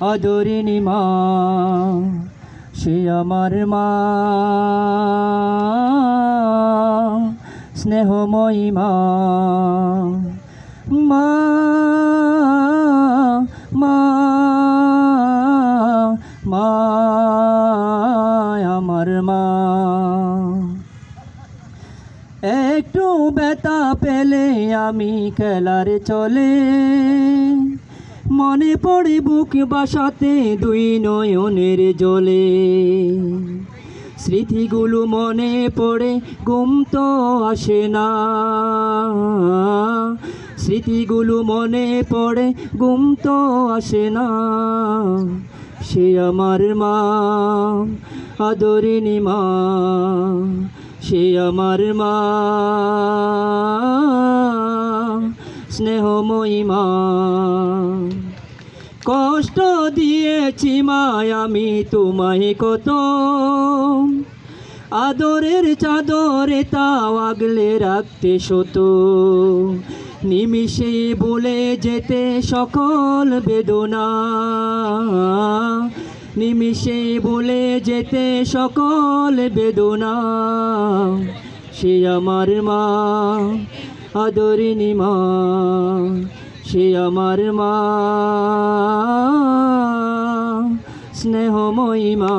আদরিনী মা সে আমার মা। স্নেহময়ী মা। মা মা মা, আমার মা। একটু বেতা পেলে আমি খেলার চলে। মনে পড়ে বুক বাসাতে দুই নয়নের জলে। স্মৃতিগুলো মনে পড়ে, ঘুম তো আসে না। স্মৃতিগুলো মনে পড়ে, ঘুম তো আসে না। সে আমার মা আদরিনী মা, সে আমার মা। স্নেহময়ী মা। কষ্ট দিয়েছি মা আমি তোমায় কত? আদরের চাদরে তাও আগলে রাখতে শত। নিমিষে বলে যেতে সকল বেদনা। নিমিষে বলে যেতে সকল বেদনা। সে আমার মা আদরিনী মা। সে আমার মা। স্নেহময়ী মা।